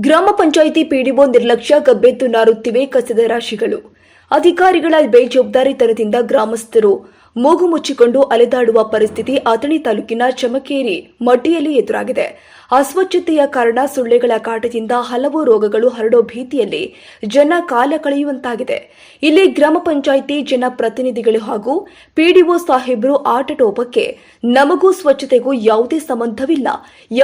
ಗ್ರಾಮ ಪಂಚಾಯಿತಿ ಪಿಡಿಒ ನಿರ್ಲಕ್ಷ್ಯ ಗಬ್ಬೆದ್ದು ನಾರುತ್ತಿವೆ ಕಸದ ರಾಶಿಗಳು. ಅಧಿಕಾರಿಗಳ ಬೇಜವಾಬ್ದಾರಿತನದಿಂದ ಗ್ರಾಮಸ್ಥರು ಮೂಗು ಮುಚ್ಚಿಕೊಂಡು ಅಲೆದಾಡುವ ಪರಿಸ್ಥಿತಿ ಅಥಣಿ ತಾಲೂಕಿನ ಚಮಕೇರಿ ಮಡ್ಡಿಯಲ್ಲಿ ಎದುರಾಗಿದೆ. ಅಸ್ವಚ್ಛತೆಯ ಕಾರಣ ಸೊಳ್ಳೆಗಳ ಕಾಟದಿಂದ ಹಲವು ರೋಗಗಳು ಹರಡೋ ಭೀತಿಯಲ್ಲಿ ಜನ ಕಾಲ ಕಳೆಯುವಂತಾಗಿದೆ. ಇಲ್ಲಿ ಗ್ರಾಮ ಪಂಚಾಯಿತಿ ಜನಪ್ರತಿನಿಧಿಗಳು ಹಾಗೂ ಪಿಡಿಒ ಸಾಹೇಬರು ಆಟಟೋಪಕ್ಕೆ ನಮಗೂ ಸ್ವಚ್ಛತೆಗೂ ಯಾವುದೇ ಸಂಬಂಧವಿಲ್ಲ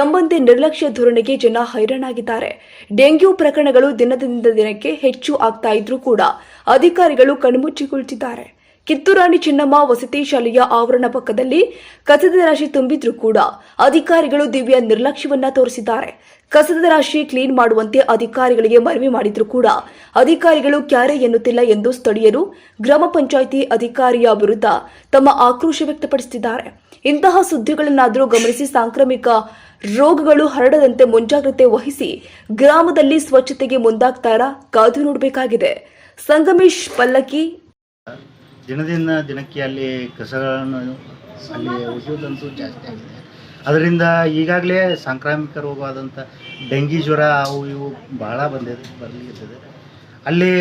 ಎಂಬಂತೆ ನಿರ್ಲಕ್ಷ್ಯ ಧೋರಣೆಗೆ ಜನ ಹೈರಾಣಾಗಿದ್ದಾರೆ. ಡೆಂಗ್ಯೂ ಪ್ರಕರಣಗಳು ದಿನದಿಂದ ದಿನಕ್ಕೆ ಹೆಚ್ಚು ಆಗ್ತಾ ಇದ್ರೂ ಕೂಡ ಅಧಿಕಾರಿಗಳು ಕಣ್ಮುಚ್ಚಿ ಕುಳಿತಿದ್ದಾರೆ ಕಿತ್ತೂರಾಣಿ ಚಿನ್ನಮ್ಮ ವಸತಿ ಶಾಲೆಯ ಆವರಣ ಪಕ್ಕದಲ್ಲಿ ಕಸದ ರಾಶಿ ತುಂಬಿದ್ರೂ ಕೂಡ ಅಧಿಕಾರಿಗಳು ದಿವ್ಯ ನಿರ್ಲಕ್ಷ್ಯವನ್ನ ತೋರಿಸಿದ್ದಾರೆ. ಕಸದ ರಾಶಿ ಕ್ಲೀನ್ ಮಾಡುವಂತೆ ಅಧಿಕಾರಿಗಳಿಗೆ ಮನವಿ ಮಾಡಿದ್ರೂ ಕೂಡ ಅಧಿಕಾರಿಗಳು ಕ್ಯಾರೆ ಎನ್ನುತ್ತಿಲ್ಲ ಎಂದು ಸ್ಥಳೀಯರು, ಗ್ರಾಮ ಪಂಚಾಯಿತಿ ಅಧಿಕಾರಿಯ ವಿರುದ್ಧ ತಮ್ಮ ಆಕ್ರೋಶ ವ್ಯಕ್ತಪಡಿಸುತ್ತಿದ್ದಾರೆ ಇಂತಹ ಸುದ್ದಿಗಳನ್ನಾದರೂ ಗಮನಿಸಿ ಸಾಂಕ್ರಾಮಿಕ ರೋಗಗಳು ಹರಡದಂತೆ ಮುಂಜಾಗ್ರತೆ ವಹಿಸಿ ಗ್ರಾಮದಲ್ಲಿ ಸ್ವಚ್ಛತೆಗೆ ಮುಂದಾಗ್ತಾರ ಕಾದು ನೋಡಬೇಕಾಗಿದೆ. ಸಂಗಮೇಶ್ ಪಲ್ಲಕ್ಕಿ. ದಿನದಿಂದ ದಿನಕ್ಕೆ ಅಲ್ಲಿ ಕಸಗಳನ್ನು ಅಲ್ಲಿ ಉಜ್ಜುವುದಂತೂ ಜಾಸ್ತಿ ಆಗಿದೆ. ಅದರಿಂದ ಈಗಾಗಲೇ ಸಾಂಕ್ರಾಮಿಕ ರೋಗವಾದಂಥ ಡೆಂಗಿ ಜ್ವರ, ಅವು ಇವು ಭಾಳ ಬಂದಿದೆ ಬರಲಿಕ್ಕಿದೆ ಅಲ್ಲಿ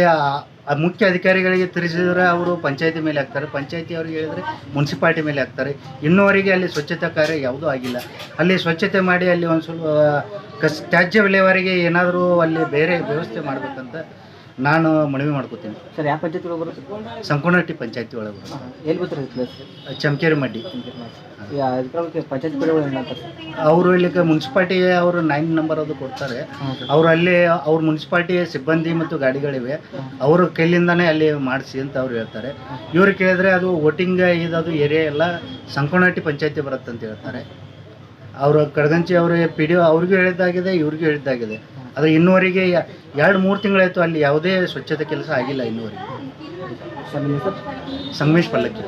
ಮುಖ್ಯ ಅಧಿಕಾರಿಗಳಿಗೆ ತಿಳಿಸಿದರೆ ಅವರು ಪಂಚಾಯತಿ ಮೇಲೆ ಹಾಕ್ತಾರೆ. ಪಂಚಾಯತಿ ಅವ್ರಿಗೆ ಹೇಳಿದ್ರೆ ಮುನ್ಸಿಪಾಲ್ಟಿ ಮೇಲೆ ಹಾಕ್ತಾರೆ. ಇನ್ನೂವರೆಗೆ ಅಲ್ಲಿ ಸ್ವಚ್ಛತಾ ಕಾರ್ಯ ಯಾವುದೂ ಆಗಿಲ್ಲ. ಅಲ್ಲಿ ಸ್ವಚ್ಛತೆ ಮಾಡಿ ಅಲ್ಲಿ ಒಂದು ಸ್ವಲ್ಪ ಕಸ್, ತ್ಯಾಜ್ಯ ವಿಲೇವಾರಿಗೆ ಏನಾದರೂ ಅಲ್ಲಿ ಬೇರೆ ವ್ಯವಸ್ಥೆ ಮಾಡಬೇಕಂತ ನಾನು ಮನವಿ ಮಾಡ್ಕೋತೀನಿ. ಸರ್ ಯಾವ ಪಂಚಾಯತಿ ಒಳಗೆ ಬರುತ್ತೆ ಸಂಕೋನಹಟ್ಟಿ ಪಂಚಾಯತಿ ಒಳಗೆ ಬರುತ್ತೆ ಎಲ್ಲಿ ಪ್ಲೇಸ್ ಚಮಕೇರಿ ಮಡ್ಡಿ. ಪಂಚಾಯತ್ ಅವರು ಇಲ್ಲಿ ಮುನ್ಸಿಪಾಲ್ಟಿ ಅವರು ನೈನ್ ನಂಬರ್ ಅದು ಕೊಡ್ತಾರೆ. ಅವರು ಅಲ್ಲಿ ಅವ್ರ ಮುನ್ಸಿಪಾಲ್ಟಿ ಸಿಬ್ಬಂದಿ ಮತ್ತು ಗಾಡಿಗಳಿವೆ. ಅವರು ಕೈಲಿಂದಾನೇ ಅಲ್ಲಿ ಮಾಡಿಸಿ ಅಂತ ಅವ್ರು ಹೇಳ್ತಾರೆ. ಇವ್ರು ಕೇಳಿದ್ರೆ ಅದು ವೋಟಿಂಗ್ ಅದು ಏರಿಯಾ ಎಲ್ಲ ಸಂಕೋನಹಟ್ಟಿ ಪಂಚಾಯತಿ ಬರುತ್ತೆ ಅಂತ ಹೇಳ್ತಾರೆ. ಅವರು ಕಡಗಂಚಿ ಅವರು ಪಿ ಡಿ ಅವ್ರಿಗೂ ಹೇಳಿದ್ದಾಗಿದೆ ಇವ್ರಿಗೂ ಹೇಳಿದ್ದಾಗಿದೆ. ಆದರೆ ಇನ್ನೂವರೆಗೆ ಎರಡು ಮೂರು ತಿಂಗಳಾಯಿತು ಅಲ್ಲಿ ಯಾವುದೇ ಸ್ವಚ್ಛತೆ ಕೆಲಸ ಆಗಿಲ್ಲ ಇನ್ನೂವರೆಗೆ. ಸಂಗಮೇಶ್ ಪಲ್ಲಕ್ಕಿ.